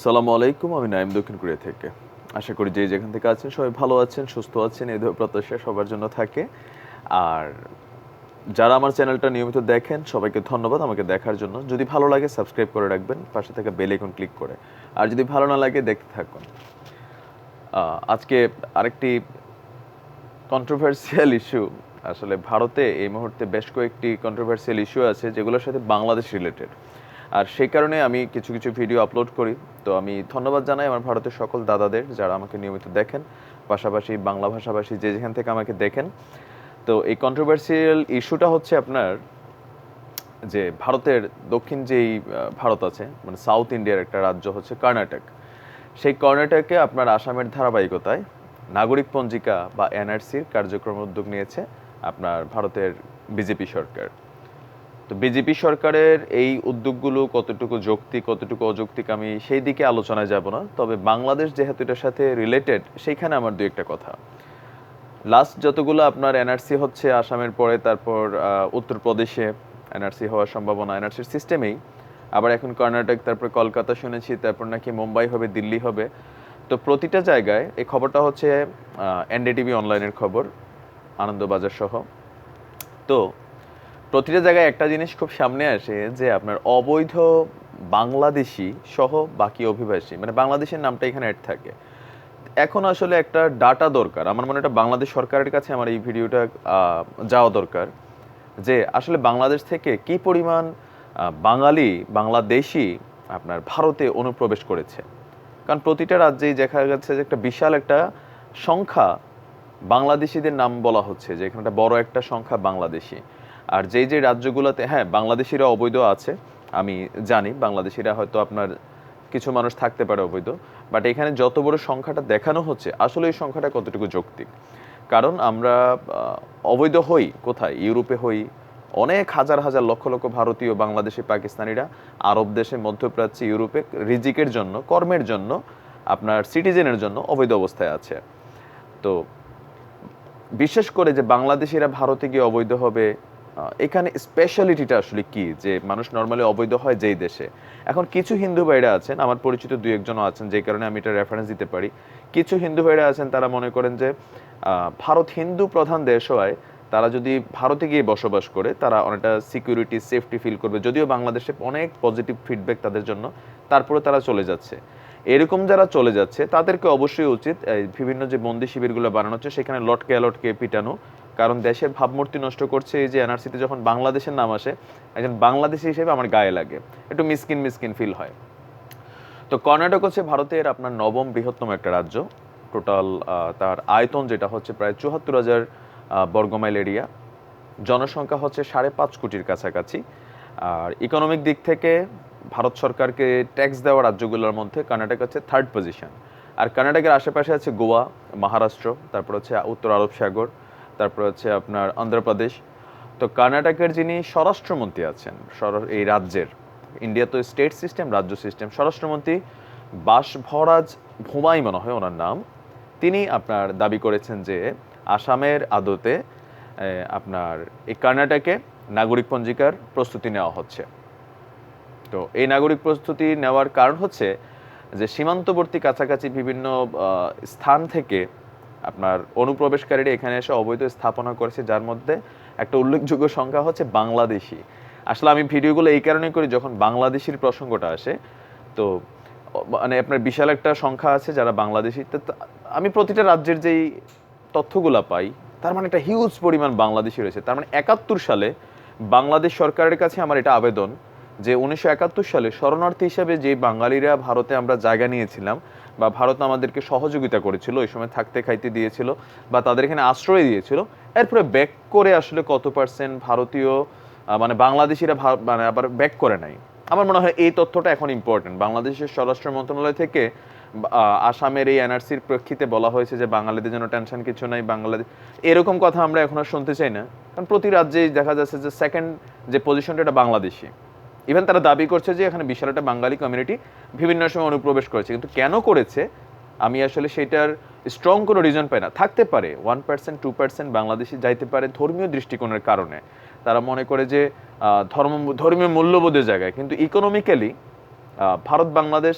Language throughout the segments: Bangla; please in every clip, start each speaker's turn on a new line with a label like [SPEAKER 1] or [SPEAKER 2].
[SPEAKER 1] সালামু আলাইকুম, আমি নাইম দক্ষিণ কোরিয়া থেকে। আশা করি যে যেখান থেকে আছেন সবাই ভালো আছেন, সুস্থ আছেন, এই ধরনের প্রত্যাশা সবার জন্য থাকে। আর যারা আমার চ্যানেলটা নিয়মিত দেখেন, সবাইকে ধন্যবাদ আমাকে দেখার জন্য। যদি ভালো লাগে, সাবস্ক্রাইব করে রাখবেন, পাশে থেকে বেল আইকন ক্লিক করে। আর যদি ভালো না লাগে, দেখতে থাকুন। আজকে আরেকটি কন্ট্রোভার্সিয়াল ইস্যু আসলে ভারতে এই মুহূর্তে বেশ কয়েকটি কন্ট্রোভার্সিয়াল ইস্যু আছে, যেগুলোর সাথে বাংলাদেশ রিলেটেড আর সেই কারণে আমি কিছু কিছু ভিডিও আপলোড করি। তো আমি ধন্যবাদ জানাই আমার ভারতের সকল দাদাদের যারা আমাকে নিয়মিত দেখেন, পাশাপাশি বাংলা ভাষাভাষী যে যেখান থেকে আমাকে দেখেন। তো এই কন্ট্রোভার্সিয়াল ইস্যুটা হচ্ছে আপনার যে ভারতের দক্ষিণ যেই ভারত আছে মানে সাউথ ইন্ডিয়ার একটা রাজ্য হচ্ছে কর্ণাটক। সেই কর্ণাটকে আপনার আসামের ধারাবাহিকতায় নাগরিক পঞ্জিকা বা এনআরসির কার্যক্রম উদ্যোগ নিয়েছে আপনার ভারতের বিজেপি সরকার। তো বিজেপি সরকারের এই উদ্যোগগুলো কতটুকু যৌক্তিক কতটুকু অযৌক্তিক আমি সেই দিকে আলোচনায় যাব না। তবে বাংলাদেশ যেহেতু এটার সাথে রিলেটেড সেইখানে আমার দু একটা কথা। লাস্ট যতগুলো আপনার এনআরসি হচ্ছে আসামের পরে, তারপর উত্তরপ্রদেশে এনআরসি হওয়ার সম্ভাবনা এনআরসির সিস্টেমেই আবার এখন কর্ণাটক, তারপর কলকাতা শুনেছি, তারপর নাকি মুম্বাই হবে, দিল্লি হবে। তো প্রতিটা জায়গায় এই খবরটা হচ্ছে এনডিটিভি অনলাইনের খবর, আনন্দবাজার সহ। তো প্রতিটা জায়গায় একটা জিনিস খুব সামনে আসে যে আপনার অবৈধ বাংলাদেশি সহ বাকি অভিবাসী মানে বাংলাদেশের নামটা এখানে অ্যাড থাকে। এখন আসলে একটা ডাটা দরকার। আমার মনে হয় বাংলাদেশ সরকারের কাছে আমার এই ভিডিওটা যাওয়া দরকার যে আসলে বাংলাদেশ থেকে কি পরিমাণ বাঙালি, বাংলাদেশি আপনার ভারতে অনুপ্রবেশ করেছে। কারণ প্রতিটা রাজ্যেই দেখা যাচ্ছে যে একটা বিশাল একটা সংখ্যা বাংলাদেশিদের নাম বলা হচ্ছে যে এখানে একটা বড় একটা সংখ্যা বাংলাদেশি। আর যেই যে রাজ্যগুলোতে হ্যাঁ বাংলাদেশিরা অবৈধ আছে, আমি জানি বাংলাদেশিরা হয়তো আপনার কিছু মানুষ থাকতে পারে অবৈধ বাট এখানে যত বড় সংখ্যাটা দেখানো হচ্ছে, আসলে এই সংখ্যাটা কতটুকু যৌক্তিক? কারণ আমরা অবৈধ হই কোথায়? ইউরোপে হই, অনেক হাজার হাজার লক্ষ লক্ষ ভারতীয়, বাংলাদেশি, পাকিস্তানিরা আরব দেশে, মধ্যপ্রাচ্যে, ইউরোপে রিজিকের জন্য, কর্মের জন্য, আপনার সিটিজেনের জন্য অবৈধ অবস্থায় আছে। তো, বিশেষ করে যে বাংলাদেশিরা ভারতে গিয়ে অবৈধ হবে এখানে স্পেশালিটিটা আসলে কি? যে মানুষ নর্মালি অবৈধ হয় যেই দেশে। এখন কিছু হিন্দু ভাইরা আছেন, আমার পরিচিত দুই একজনও আছেন, যে কারণে আমি এটা রেফারেন্স দিতে পারি। কিছু হিন্দু ভাইরা আছেন, তারা মনে করেন যে ভারত হিন্দু প্রধান দেশ হয় তারা যদি ভারতে গিয়ে বসবাস করে, তারা অনেকটা সিকিউরিটি সেফটি ফিল করবে। যদিও বাংলাদেশে অনেক পজিটিভ ফিডব্যাক তাদের জন্য তারপরে তারা চলে যাচ্ছে। এরকম যারা চলে যাচ্ছে, তাদেরকে অবশ্যই উচিত বিভিন্ন যে বন্দি শিবিরগুলো বানানো হচ্ছে, সেখানে লটকে লটকে পিটানো কারণ দেশের ভাবমূর্তি নষ্ট করছে এই যে এনআরসিতে যখন বাংলাদেশের নাম আসে, একজন বাংলাদেশি হিসেবে আমার গায়ে লাগে। একটু মিসকিন মিসকিন ফিল হয়। তো কর্ণাটক হচ্ছে ভারতের আপনার নবম বৃহত্তম একটা রাজ্য। টোটাল তার আয়তন যেটা হচ্ছে প্রায় চুয়াত্তর হাজার বর্গমাইল এরিয়া। জনসংখ্যা হচ্ছে সাড়ে পাঁচ কোটির কাছাকাছি। আর ইকোনমিক দিক থেকে ভারত সরকারকে ট্যাক্স দেওয়া রাজ্যগুলোর মধ্যে কর্ণাটক হচ্ছে থার্ড পজিশন আর কর্ণাটকের আশেপাশে আছে গোয়া, মহারাষ্ট্র, তারপর হচ্ছে উত্তর আরব সাগর তারপর হচ্ছে আপনার অন্ধ্রপ্রদেশ। তো কর্ণাটকের যিনি স্বরাষ্ট্রমন্ত্রী আছেন এই রাজ্যের ইন্ডিয়া তো স্টেট সিস্টেম রাজ্য সিস্টেম স্বরাষ্ট্রমন্ত্রী বাসভরাজ ভুমাই মনে হয় ওনার নাম। তিনি আপনার দাবি করেছেন যে আসামের আদতে আপনার এই কর্ণাটকে নাগরিক পঞ্জিকার প্রস্তুতি নেওয়া হচ্ছে। তো এই নাগরিক প্রস্তুতি নেওয়ার কারণ হচ্ছে যে সীমান্তবর্তী কাছাকাছি বিভিন্ন স্থান থেকে আপনার অনুপ্রবেশকারীরা এখানে এসে অবৈধ স্থাপনা করেছে, যার মধ্যে একটা উল্লেখযোগ্য সংখ্যা হচ্ছে বাংলাদেশি। আসলে আমি ভিডিওগুলো এই কারণে করি যখন বাংলাদেশির প্রসঙ্গটা আসে, তো মানে আপনার বিশাল একটা সংখ্যা আছে যারা বাংলাদেশি আমি প্রতিটা রাজ্যের যেই তথ্যগুলো পাই, তার মানে একটা হিউজ পরিমাণ বাংলাদেশি রয়েছে। তার মানে একাত্তর সালে বাংলাদেশ সরকারের কাছে আমার এটা আবেদন যে উনিশশো একাত্তর সালে শরণার্থী হিসেবে যে বাঙালিরা ভারতে আমরা জায়গা নিয়েছিলাম বা ভারত আমাদেরকে সহযোগিতা করেছিল, ওই সময় থাকতে খাইতে দিয়েছিল বা তাদের এখানে আশ্রয় দিয়েছিল, এরপরে ব্যাক করে আসলে কত পার্সেন্ট ভারতীয় মানে বাংলাদেশিরা মানে আবার ব্যাক করে নাই? আমার মনে হয় এই তথ্যটা এখন ইম্পর্টেন্ট বাংলাদেশের স্বরাষ্ট্র মন্ত্রণালয় থেকে আসামের এই এনআরসির প্রেক্ষিতে বলা হয়েছে যে বাঙালিদের জন্য টেনশন কিছু নাই বাংলাদেশ এরকম কথা আমরা এখন আর শুনতে চাই না। কারণ প্রতি রাজ্যেই দেখা যাচ্ছে যে সেকেন্ড যে পজিশনটা এটা বাংলাদেশি। ইভেন তারা দাবি করছে যে এখানে বিশাল একটা বাঙালি কমিউনিটি বিভিন্ন সময় অনুপ্রবেশ করেছে। কিন্তু কেন করেছে? আমি আসলে সেটার স্ট্রং কোনো রিজন পাই না। থাকতে পারে ওয়ান পার্সেন্ট টু পার্সেন্ট বাংলাদেশে যাইতে পারে ধর্মীয় দৃষ্টিকোণের কারণে। তারা মনে করে যে ধর্ম, ধর্মীয় মূল্যবোধের জায়গায়। কিন্তু ইকোনমিক্যালি ভারত, বাংলাদেশ,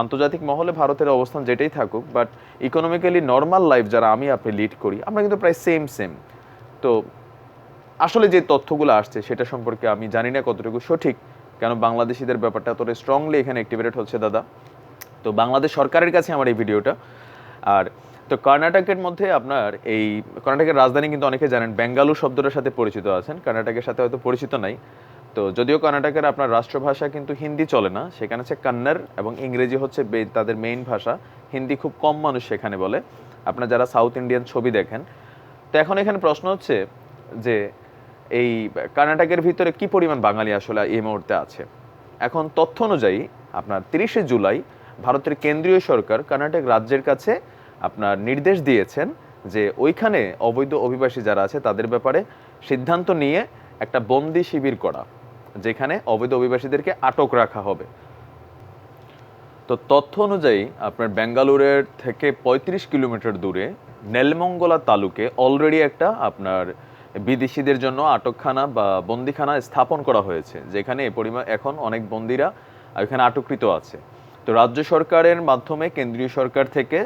[SPEAKER 1] আন্তর্জাতিক মহলে ভারতের অবস্থান যেটাই থাকুক বাট ইকোনমিক্যালি নর্মাল লাইফ যারা আমি আপনি লিড করি, আমরা কিন্তু প্রায় সেম সেম তো আসলে যে তথ্যগুলো আসছে সেটা সম্পর্কে আমি জানি না কতটুকু সঠিক। কেন বাংলাদেশিদের ব্যাপারটা এতটা স্ট্রংলি এখানে অ্যাক্টিভেটেড হচ্ছে দাদা? তো বাংলাদেশ সরকারের কাছে আমার এই ভিডিওটা আর তো কর্ণাটকের মধ্যে আপনার এই, কর্ণাটকের রাজধানী কিন্তু অনেকে জানেন, বেঙ্গালুর শব্দটার সাথে পরিচিত আছেন। কর্ণাটকের সাথে হয়তো পরিচিত নাই। তো যদিও কর্ণাটকের আপনার রাষ্ট্রভাষা কিন্তু হিন্দি চলে না, সেখানে হচ্ছে কন্নড় এবং ইংরেজি হচ্ছে তাদের মেইন ভাষা। হিন্দি খুব কম মানুষ সেখানে বলে। আপনার যারা সাউথ ইন্ডিয়ান ছবি দেখেন, তো এখন এখানে প্রশ্ন হচ্ছে যে এই কর্ণাটকের ভিতরে কি পরিমাণ বাঙালি আসলে এই মুহূর্তে আছে? এখন তথ্য অনুযায়ী আপনার তিরিশে জুলাই ভারতের কেন্দ্রীয় সরকার কর্ণাটক রাজ্যের কাছে আপনার নির্দেশ দিয়েছেন যে ওইখানে অবৈধ অভিবাসী যারা আছে তাদের ব্যাপারে সিদ্ধান্ত নিয়ে একটা বন্দি শিবির করা, যেখানে অবৈধ অভিবাসীদেরকে আটক রাখা হবে। তো তথ্য অনুযায়ী আপনার বেঙ্গালুরের থেকে ৩৫ কিলোমিটার দূরে নেলমঙ্গলা তালুকে অলরেডি একটা আপনার বিদেশিদের জন্য আটকখানা বা বন্দিখানা স্থাপন করা হয়েছে, যেখানে পরিমাণ এখন অনেক বন্দিরা এখানে আটককৃত আছে। তো রাজ্য সরকারের মাধ্যমে কেন্দ্রীয় সরকার থেকে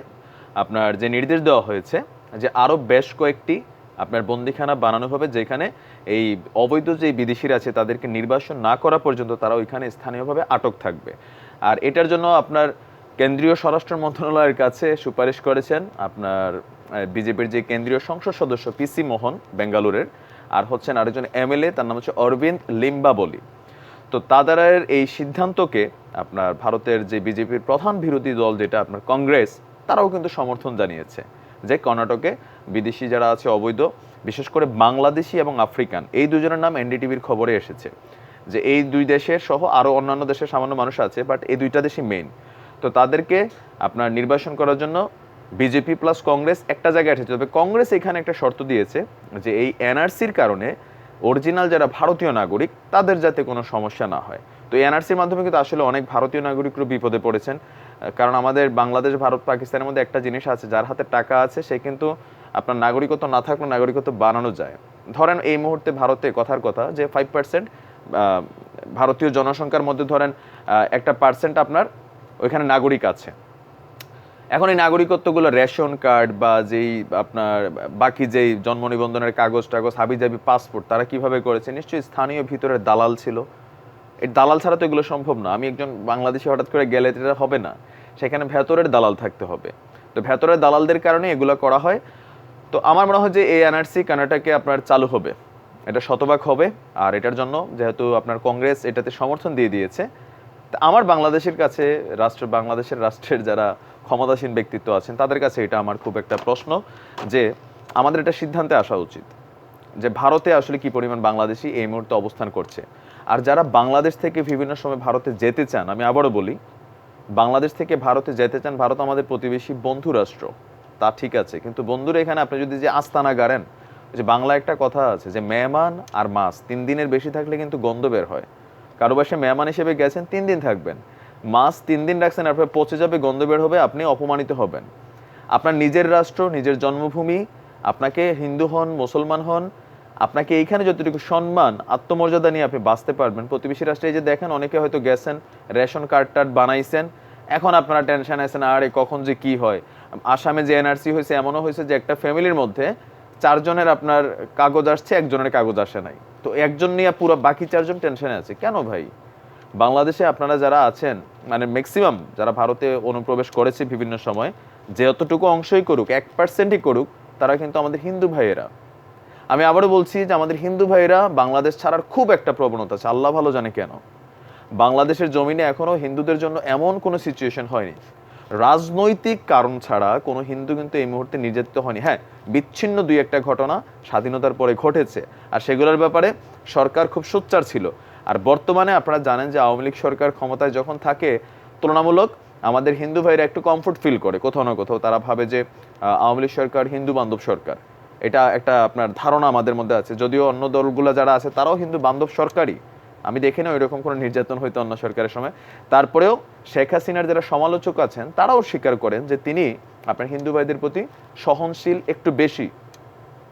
[SPEAKER 1] আপনার যে নির্দেশ দেওয়া হয়েছে যে আরও বেশ কয়েকটি আপনার বন্দিখানা বানানো হবে, যেখানে এই অবৈধ যে বিদেশিরা আছে তাদেরকে নির্বাসন না করা পর্যন্ত তারা ওইখানে স্থানীয়ভাবে আটক থাকবে। আর এটার জন্য আপনার কেন্দ্রীয় স্বরাষ্ট্র মন্ত্রণালয়ের কাছে সুপারিশ করেছেন আপনার বিজেপির যে কেন্দ্রীয় সংসদ সদস্য পিসি মোহন বেঙ্গালুরের, আর হচ্ছেন আরেকজন এমএলএ, তার নাম হচ্ছে অরবিন্দ লিম্বাবলি। তো তাদের এই সিদ্ধান্তকে আপনার ভারতের যে বিজেপির প্রধান বিরোধী দল যেটা আপনার কংগ্রেস, তারাও কিন্তু সমর্থন জানিয়েছে যে কর্ণাটকে বিদেশি যারা আছে অবৈধ, বিশেষ করে বাংলাদেশি এবং আফ্রিকান, এই দুজনের নাম এনডিটিভির খবরে এসেছে যে এই দুই দেশের সহ আরও অন্যান্য দেশের সামান্য মানুষ আছে, বাট এই দুইটা দেশই মেইন তো তাদেরকে আপনার নির্বাচন করার জন্য বিজেপি প্লাস কংগ্রেস একটা জায়গায় এসেছে। তবে কংগ্রেস এখানে একটা শর্ত দিয়েছে যে এই এনআরসির কারণে অরিজিনাল যারা ভারতীয় নাগরিক, তাদের যাতে কোনো সমস্যা না হয়। তো এনআরসির মাধ্যমে কিন্তু আসলে অনেক ভারতীয় নাগরিকরা বিপদে পড়েছেন। কারণ আমাদের বাংলাদেশ, ভারত, পাকিস্তানের মধ্যে একটা জিনিস আছে, যার হাতে টাকা আছে, সে কিন্তু আপনার নাগরিকত্ব না থাকলে নাগরিকত্ব বানানো যায়। ধরেন এই মুহূর্তে ভারতে কথার কথা যে ফাইভ পার্সেন্ট ভারতীয় জনসংখ্যার মধ্যে ধরেন একটা পার্সেন্ট আপনার ওইখানে নাগরিক আছে। এখন এই নাগরিকত্বগুলো রেশন কার্ড বা যেই আপনার বাকি যেই জন্ম নিবন্ধনের কাগজ টাগজ, হাবিজাবি পাসপোর্ট, তারা কীভাবে করেছে? নিশ্চয়ই স্থানীয় ভিতরের দালাল ছিল। এই দালাল ছাড়া তো এগুলো সম্ভব না। আমি একজন বাংলাদেশে হঠাৎ করে গেলে এটা হবে না। সেখানে ভেতরের দালাল থাকতে হবে। তো ভেতরের দালালদের কারণে এগুলো করা হয়। তো আমার মনে হয় যে এই এনআরসি কানাডাকে আপনার চালু হবে। এটা শতভাগ হবে। আর এটার জন্য যেহেতু আপনার কংগ্রেস এটাতে সমর্থন দিয়ে দিয়েছে আমার বাংলাদেশের কাছে রাষ্ট্র, বাংলাদেশের রাষ্ট্রের যারা ক্ষমতাসীন ব্যক্তিত্ব আছেন, তাদের কাছে এটা আমার খুব একটা প্রশ্ন যে আমাদের এটা সিদ্ধান্তে আসা উচিত যে ভারতে আসলে কি পরিমাণ বাংলাদেশি এই মুহূর্তে অবস্থান করছে। আর যারা বাংলাদেশ থেকে বিভিন্ন সময় ভারতে যেতে চান, আমি আবারও বলি, বাংলাদেশ থেকে ভারতে যেতে চান, ভারত আমাদের প্রতিবেশী বন্ধু রাষ্ট্র, তা ঠিক আছে। কিন্তু বন্ধুরা, এখানে আপনি যদি যে আস্তানা গাড়েন, যে বাংলা একটা কথা আছে যে মেহমান আর মাছ, তিন দিনের বেশি থাকলে কিন্তু গন্ধ বের হয়। কারও বাসে মেহমান হিসেবে গেছেন, তিন দিন থাকবেন। মাছ তিন দিন রাখছেন, আপনার পচে যাবে, গন্ধ বের হবে, আপনি অপমানিত হবেন। আপনার নিজের রাষ্ট্র, নিজের জন্মভূমি, আপনাকে হিন্দু হন, মুসলমান হন, আপনাকে এইখানে যতটুকু সম্মান, আত্মমর্যাদা নিয়ে আপনি বাঁচতে পারবেন। প্রতিবেশী রাষ্ট্রে যে দেখেন, অনেকে হয়তো গেছেন, রেশন কার্ড টার্ড বানাইছেন, এখন আপনারা টেনশন আছেন, আরে কখন যে কি হয়? আসামে যে এনআরসি হয়েছে, এমনও হয়েছে যে একটা ফ্যামিলির মধ্যে চারজনের আপনার কাগজ আসছে, একজনের কাগজ আসে নাই। তো একজন নিয়ে পুরো বাকি চারজন টেনশনে আছে। কেন ভাই? বাংলাদেশে আপনারা যারা আছেন মানে ম্যাক্সিমাম যারা ভারতে অনুপ্রবেশ করেছে বিভিন্ন সময়, যে যতটুকু অংশই করুক, এক পার্সেন্টই করুক, তারা কিন্তু আমাদের হিন্দু ভাইয়েরা। আমি আবারও বলছি যে আমাদের হিন্দু ভাইয়েরা বাংলাদেশ ছাড়ার খুব একটা প্রবণতা আছে। আল্লাহ ভালো জানে কেন। বাংলাদেশের জমিনে এখনও হিন্দুদের জন্য এমন কোনো সিচুয়েশন হয়নি। রাজনৈতিক কারণ ছাড়া কোনো হিন্দু কিন্তু এই মুহূর্তে নির্যাতিত হয়নি। হ্যাঁ বিচ্ছিন্ন দুই একটা ঘটনা স্বাধীনতার পরে ঘটেছে আর সেগুলোর ব্যাপারে সরকার খুব সোচ্চার ছিল। আর বর্তমানে আপনারা জানেন যে আওয়ামী লীগ সরকার ক্ষমতায় যখন থাকে, তুলনামূলক আমাদের হিন্দু ভাইরা একটু কমফোর্ট ফিল করে, কোথাও না কোথাও। তারা ভাবে যে আওয়ামী লীগ সরকার হিন্দু বান্ধব সরকার। এটা একটা আপনার ধারণা আমাদের মধ্যে আছে। যদিও অন্য দলগুলো যারা আছে, তারাও হিন্দু বান্ধব সরকারই। আমি দেখি না ওইরকম কোনো নির্যাতন হইতো অন্য সরকারের সময়। তারপরেও শেখ হাসিনার যারা সমালোচক আছেন, তারাও স্বীকার করেন যে তিনি আপনার হিন্দু ভাইদের প্রতি সহনশীল একটু বেশি।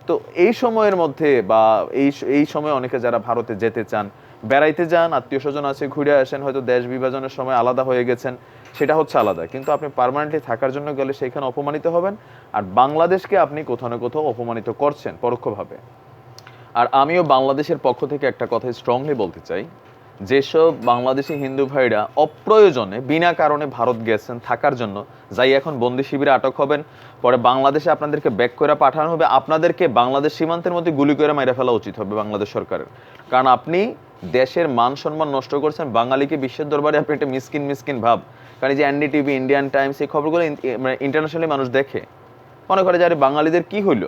[SPEAKER 1] তো এই সময়ের মধ্যে বা এই এই সময় অনেকে যারা ভারতে যেতে চান, বেড়াইতে যান, আত্মীয় স্বজন আছে, ঘুরে আসেন, হয়তো দেশ বিভাজনের সময় আলাদা হয়ে গেছেন, সেটা হচ্ছে আলাদা। কিন্তু আপনি পার্মানেন্টলি থাকার জন্য গেলে সেখানে অপমানিত হবেন, আর বাংলাদেশকে আপনি কোথাও না কোথাও অপমানিত করছেন পরোক্ষভাবে। আর আমিও বাংলাদেশের পক্ষ থেকে একটা কথা স্ট্রংলি বলতে চাই। যেসব বাংলাদেশি হিন্দু ভাইরা অপ্রয়োজনে, বিনা কারণে ভারত গেছেন থাকার জন্য, যাই এখন বন্দি শিবিরে আটক হবেন, পরে বাংলাদেশে আপনাদেরকে ব্যাক করে পাঠানো হবে, আপনাদেরকে বাংলাদেশ সীমান্তের মধ্যে গুলি করে মেরে ফেলা উচিত হবে বাংলাদেশ সরকারের। কারণ আপনি দেশের মান সম্মান নষ্ট করছেন, বাঙালিকে বিশ্বের দরবারে আপনি একটা মিসকিন মিসকিন ভাব। কারণ এই যে এনডি টিভি ইন্ডিয়ান টাইমস, এই খবরগুলো মানে ইন্টারন্যাশনালি মানুষ দেখে। মনে করে যে আরে বাঙালিদের কি হইল?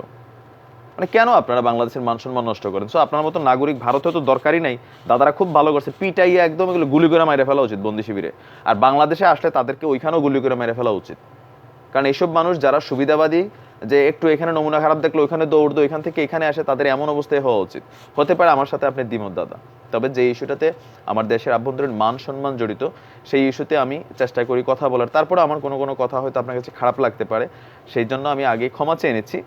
[SPEAKER 1] মানে কেন আপনারা বাংলাদেশের মান সম্মান নষ্ট করেন? সো আপনার মতো নাগরিক ভারতে তো দরকারই নাই। দাদারা খুব ভালো করছে। পিটাইয়া একদম এগুলো গুলি করে মেরে ফেলা উচিত বন্দি শিবিরে। আর বাংলাদেশে আসলে তাদেরকে ওইখানেও গুলি করে মেরে ফেলা উচিত। কারণ এইসব মানুষ যারা সুবিধাবাদী যে একটু এখানে নমুনা খারাপ দেখল ওইখানে দৌড় দো এখান থেকে এখানে আসে, তাদের এমন অবস্থায় হওয়া উচিত। হতে পারে আমার সাথে আপনি দ্বিমত দাদা। তবে যে ইস্যুটাতে আমার দেশের আভ্যন্তরীণ মান সম্মান জড়িত, সেই ইস্যুতে আমি চেষ্টা করি কথা বলার। তারপরে আমার কোনো কোনো কথা হয়তো আপনার কাছে খারাপ লাগতে পারে, সেই জন্য আমি আগে ক্ষমা চেয়ে নিচ্ছি।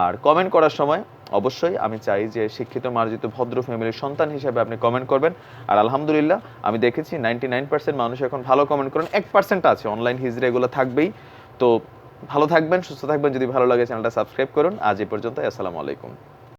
[SPEAKER 1] আর কমেন্ট করার সময় অবশ্যই আমি চাই যে শিক্ষিত, মার্জিত, ভদ্র ফ্যামিলির সন্তান হিসেবে আপনি কমেন্ট করবেন। আর আলহামদুলিল্লাহ, আমি দেখেছি নাইনটি নাইন পার্সেন্ট মানুষ এখন ভালো কমেন্ট করেন। এক পার্সেন্ট আছে অনলাইন হিজড়ে এগুলো থাকবেই। তো ভালো থাকবেন, সুস্থ থাকবেন। যদি ভালো লাগে চ্যানেলটা সাবস্ক্রাইব করুন। আজ এই পর্যন্ত আসসালামু আলাইকুম।